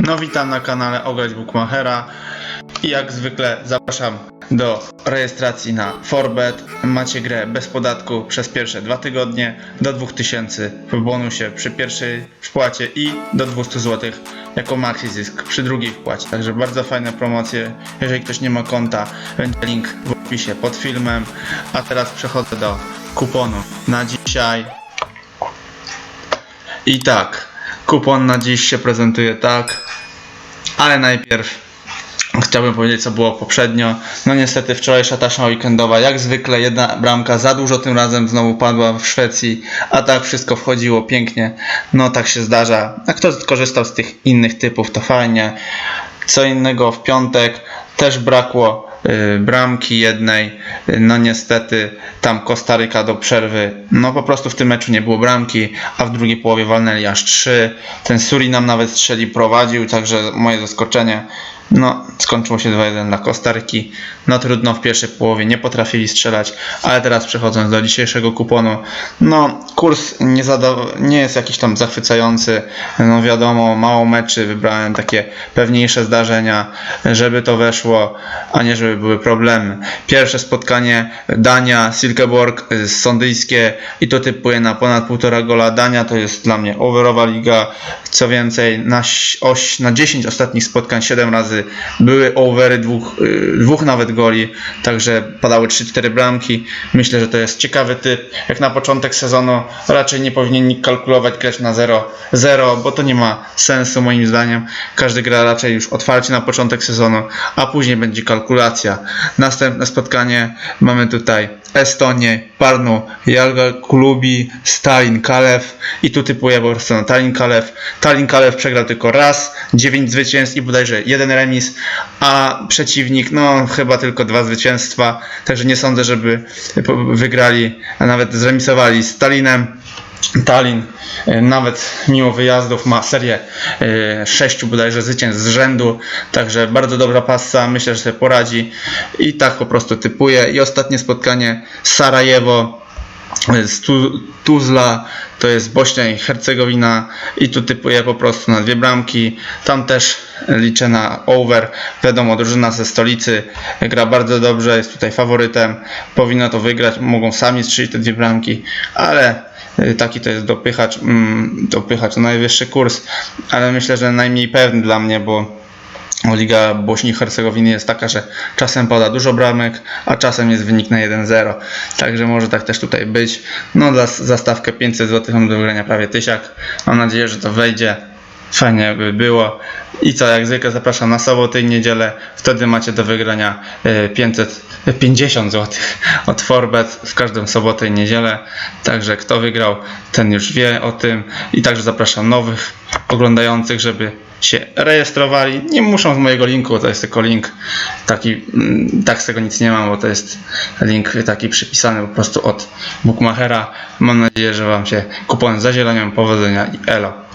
No witam na kanale Ograć Bookmachera i jak zwykle zapraszam do rejestracji na Forbet. Macie grę bez podatku przez pierwsze dwa tygodnie do 2000 w bonusie przy pierwszej wpłacie i do 200 zł jako maxi zysk przy drugiej wpłacie. Także bardzo fajne promocje. Jeżeli ktoś nie ma konta, będzie link w opisie pod filmem. A teraz przechodzę do kuponu na dzisiaj. I tak, kupon na dziś się prezentuje tak, ale najpierw chciałbym powiedzieć, co było poprzednio. No niestety wczorajsza taśma weekendowa, jak zwykle jedna bramka za dużo tym razem znowu padła w Szwecji, a tak wszystko wchodziło pięknie. No tak się zdarza. A kto korzystał z tych innych typów, to fajnie. Co innego w piątek też brakło bramki jednej. Y, No niestety tam Kostaryka do przerwy. No po prostu w tym meczu nie było bramki, a w drugiej połowie walnęli aż trzy. Ten Surinam nawet strzeli prowadził, także moje zaskoczenie. No, skończyło się 2-1 dla Kostaryki. No trudno, w pierwszej połowie nie potrafili strzelać, ale teraz przechodząc do dzisiejszego kuponu, no kurs nie, nie jest jakiś tam zachwycający. No wiadomo, mało meczy, wybrałem takie pewniejsze zdarzenia, żeby to weszło, a nie żeby były problemy. Pierwsze spotkanie Dania, Silkeborg, y, sondyjskie i to typuję na ponad 1,5 gola. Dania to jest dla mnie overowa liga. Co więcej, na, oś, na 10 ostatnich spotkań 7 razy były overy dwóch, y, dwóch nawet goli, także padały 3-4 bramki. Myślę, że to jest ciekawy typ. Jak na początek sezonu raczej nie powinien nikt kalkulować grać na 0-0, bo to nie ma sensu moim zdaniem. Każdy gra raczej już otwarcie na początek sezonu, a później będzie kalkulacja. Następne spotkanie mamy tutaj Estonię, Parnu, Jalga Kulubi, Stalin Kalew i tu typuję po prostu na Tallinn Kalew. Tallinn Kalew przegrał tylko raz, 9 zwycięstw i bodajże jeden remis, a przeciwnik no chyba tylko dwa zwycięstwa, także nie sądzę, żeby wygrali, a nawet zremisowali z Stalinem. Tallinn e, nawet mimo wyjazdów ma serię e, sześciu bodajże zwycięstw z rzędu, także bardzo dobra passa, myślę, że sobie poradzi i tak po prostu typuję. I ostatnie spotkanie Sarajewo z tu, Tuzla, to jest Bośnia i Hercegowina i tu typuję po prostu na dwie bramki. Tam też liczę na over. Wiadomo, drużyna ze stolicy gra bardzo dobrze, jest tutaj faworytem, powinna to wygrać, mogą sami strzelić te dwie bramki, ale y, taki to jest dopychacz, mm, dopychacz, najwyższy kurs, ale myślę, że najmniej pewny dla mnie, bo Liga Bośni i Hercegowiny jest taka, że czasem pada dużo bramek, a czasem jest wynik na 1-0. Także może tak też tutaj być. No za za stawkę 500 zł mam do wygrania prawie tysiak. Mam nadzieję, że to wejdzie. Fajnie by było. I co, jak zwykle zapraszam na sobotę i niedzielę. Wtedy macie do wygrania e, 550 zł od Forbet w każdą sobotę i niedzielę. Także kto wygrał, ten już wie o tym. I także zapraszam nowych oglądających, żeby się rejestrowali. Nie muszą z mojego linku, to jest tylko link taki, mm, tak z tego nic nie mam, bo to jest link taki przypisany po prostu od Bookmachera. Mam nadzieję, że Wam się kupon zazielenią. Powodzenia i elo.